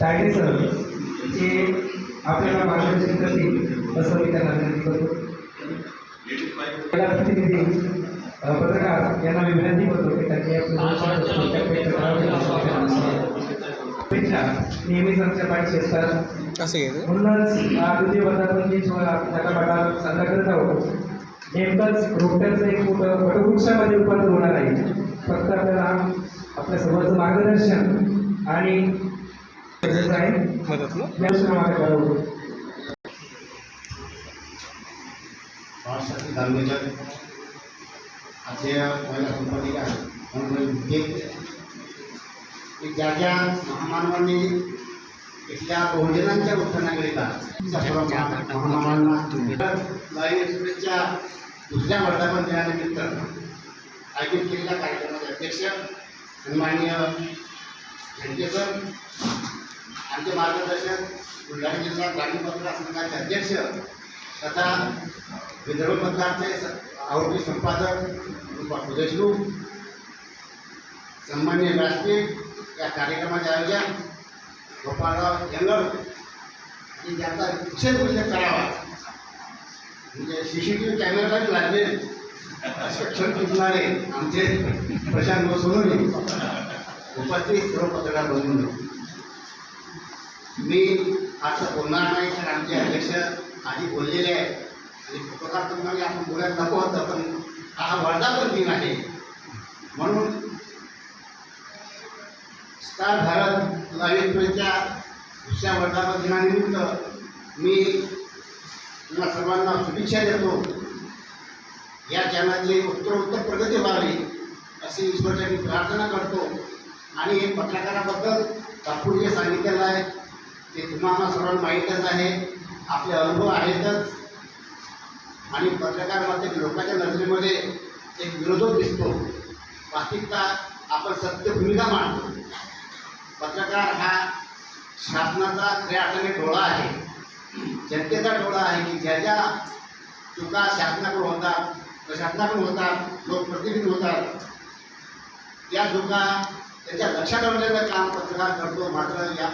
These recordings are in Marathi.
तायडे सर हे आपल्याला मार्गदर्शन करतील असं मी त्यांना विनंती करतो. प्रतिनिधी पत्रकार यांना विनंती करतो की त्यांनी आपलं व्यक्त करावे पेक्षा नेहमीच आमच्या पाठीशी असतात. म्हणूनच हा द्वितीय वर्धापन नकापाटा साजरा करत आहोत. नेमकंच रोपट्याचं एक मोठं वटवृक्षामध्ये रूपांतर होणार आहे. फक्त आपल्याला आपल्या समोरचं मार्गदर्शन आणि गरजेचं आहे. महाराष्ट्रातील महिला म्हणून ज्या ज्या महामानवांनी इथल्या बहुजनांच्या उत्थानाकरिता त्या सर्व महा- महामानवांना लाईव्ह एक्सप्रेसच्या दुसऱ्या वर्धापन दिनानिमित्त आयोजित केलेल्या कार्यक्रमाचे अध्यक्ष सन्माननीय सर आमचे मार्गदर्शक बुलढाणा जिल्हा ग्रामीण पत्रकार संघाचे अध्यक्ष तथा विदर्भ मतदारचे स- आवडते संपादक देशमुख सन्मान्य राष्ट्रीय या कार्यक्रमाचे आयोजन गोपाळराव जंगल आणि ज्याचा विच्छेद उल्लेख करावा म्हणजे सी सी टी व्ही कॅमेरालाच लागले. शिक्षण क्षण टिकणारे आमचे प्रशांत सोनवणे उपस्थित सर्व पत्रकार बंधूंनो मी असं बोलणार नाही कारण आमचे अध्यक्ष आधी बोललेले आहे आणि पत्रकार तुम्हाला आपण बोलायला नको होतं पण हा वर्धापन दिन आहे. म्हणून स्टार भारत लाईव्ह दुसऱ्या वर्धापन दिनानिमित्त मी तुम्हाला सर्वांना शुभेच्छा देतो. या चॅनलची उत्तरोत्तर प्रगती व्हावी अशी ईश्वरच्या मी प्रार्थना करतो. आणि हे पत्रकाराबद्दल बापूर जे सांगितलेलं आहे. ते तुम्हाला सर्वांना माहीतच आहे. आपले अनुभव आहेतच. आणि पत्रकारामध्ये लोकांच्या नजरेमध्ये एक विरोधक दिसतो. वास्तविकता आपण सत्य भूमिका मांडतो पत्रकार हा शासनाचा खऱ्या अर्थाने डोळा आहे. जनतेचा डोळा आहे की ज्या ज्या चुका शासनाकडून होतात प्रशासनाकडून होतात लोकप्रतिनिधी होतात त्या चुका त्याच्या लक्षात आणण्याचं काम पत्रकार करतो. मात्र या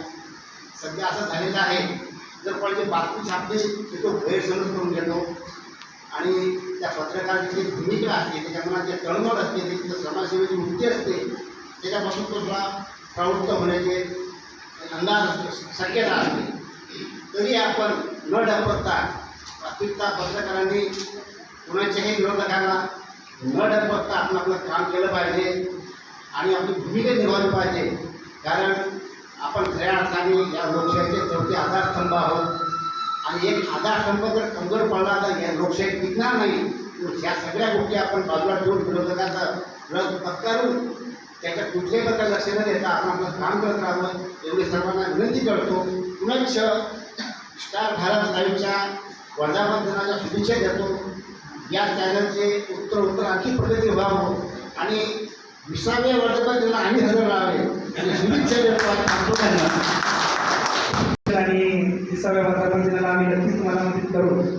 सध्या असं झालेलं आहे. जर कोणाची बातमी छापली की तो गैरसमज करून घेतो. आणि त्या पत्रकाराची जी भूमिका असते त्याच्यामुळे जे तळमळ असते त्याची समाजसेवेची वृत्ती असते त्याच्यापासून तो थोडा प्रवृत्त होण्याचे अंदाज असतो शक्यता असते. तरी आपण न डपकता वास्तविकता पत्रकारांनी कोणाच्याही विरोधकांना न डपकता आपण आपलं काम केलं पाहिजे आणि आपली भूमिका निभावली पाहिजे. कारण आपण खऱ्या अर्थाने या लोकशाहीचे चौथे आधारस्तंभ आहोत. आणि एक आधारस्तंभ जर कमजोर पडला तर या लोकशाही टिकणार नाही. या सगळ्या गोष्टी आपण बाजूला ठेवून विरोधकाचा रस पत्करून त्याच्या कुठल्याही प्रकार लक्ष न देता आपण आपलं काम करत राहावं एवढी सर्वांना विनंती करतो. पुनश्च स्टार भारत लाईव्हच्या वर्धापन दिनाच्या शुभेच्छा देतो. या चॅनलचे उत्तर उत्तर आणखी प्रगती व्हावं. आणि विसाव्या वर्धापन दिनाला आम्ही हजर राहावे. शुभेच्छा देतो आणि तिसाव्या त्यांना आणि विसाव्या वर्धापन दिनाला आम्ही नक्कीच तुम्हाला मदत करू.